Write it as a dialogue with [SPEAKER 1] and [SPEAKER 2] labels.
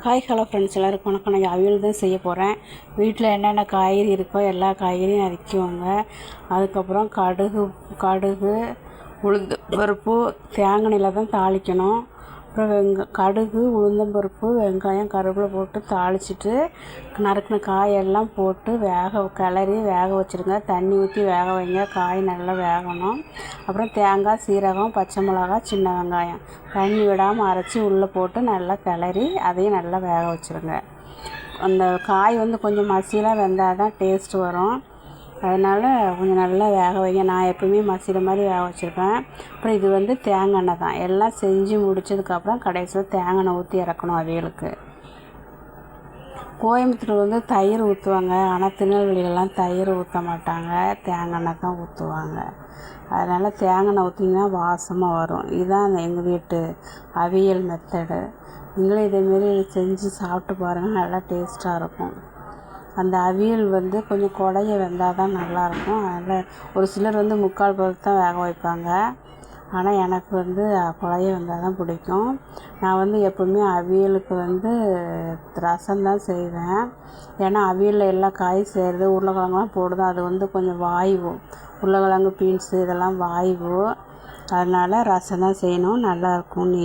[SPEAKER 1] Hi hello friends எல்லாருக்கும் வணக்கம். நான் அவியல் தான் செய்ய போகிறேன் வீட்டில் என்னென்ன காய்கறி இருக்கோ எல்லா காய்கறியும் நறுக்குவாங்க அதுக்கப்புறம் கடுகு கடுகு உளுந்து பருப்பு தேங்காய் தான் தாளிக்கணும். அப்புறம் வெங்க கடுகு உளுந்தம்பருப்பு வெங்காயம் கருவேப்பிலை போட்டு தாளிச்சிட்டு நறுக்கின காயெல்லாம் போட்டு வேக கிளறி வேக வச்சுருங்க. தண்ணி ஊற்றி வேக வைங்க. காய் நல்லா வேகணும். அப்புறம் தேங்காய் சீரகம் பச்சை மிளகா சின்ன வெங்காயம். தண்ணி விடாமல் அரைச்சி உள்ளே போட்டு நல்லா கிளறி அதையும் நல்லா வேக வச்சுருங்க. அந்த காய் வந்து கொஞ்சம் மசியெலாம் வெந்தால் தான் டேஸ்ட் வரும். அதனால் கொஞ்சம் நல்லா வேக வைங்க. நான் எப்பவுமே மசிகிற மாதிரி வேக வச்சுருப்பேன். அப்புறம் இது வந்து தேங்காய் எண்ணெய் தான். எல்லாம் செஞ்சு முடிச்சதுக்கப்புறம் கடைசியில் தேங்காய் எண்ணெய் ஊற்றி இறக்கணும் அவியலுக்கு. கோயம்புத்தூர் வந்து தயிர் ஊற்றுவாங்க ஆனால் திருநெல்வேலியிலலாம் தயிர் ஊற்ற மாட்டாங்க. தேங்காய் எண்ணெய் தான் ஊற்றுவாங்க அதனால் தேங்காய் எண்ணெய் ஊற்றிங்கன்னா வாசமாக வரும். இதுதான் எங்கள் வீட்டு அவியல் மெத்தடு நீங்களும் இதேமாரி செஞ்சு சாப்பிட்டு பாருங்கள் நல்லா டேஸ்ட்டாக இருக்கும். அந்த அவியல் வந்து கொஞ்சம் குழைய வெந்தால் தான் நல்லாயிருக்கும். அதனால் ஒரு சிலர் வந்து முக்கால் பதத்து தான் வேக வைப்பாங்க. ஆனால் எனக்கு வந்து குழைய வெந்தால் தான் பிடிக்கும். நான் வந்து எப்போவுமே அவியலுக்கு வந்து ரசம் தான் செய்வேன். ஏன்னா அவியலில் எல்லா காயும் செய்கிறது உருளைக்கிழங்குலாம் போடுது அது வந்து கொஞ்சம் வாய்வு. உருளைக்கிழங்கு பீன்ஸு இதெல்லாம் வாய்வு. அதனால் ரசம் தான் செய்யணும். நல்லாயிருக்கும். நீ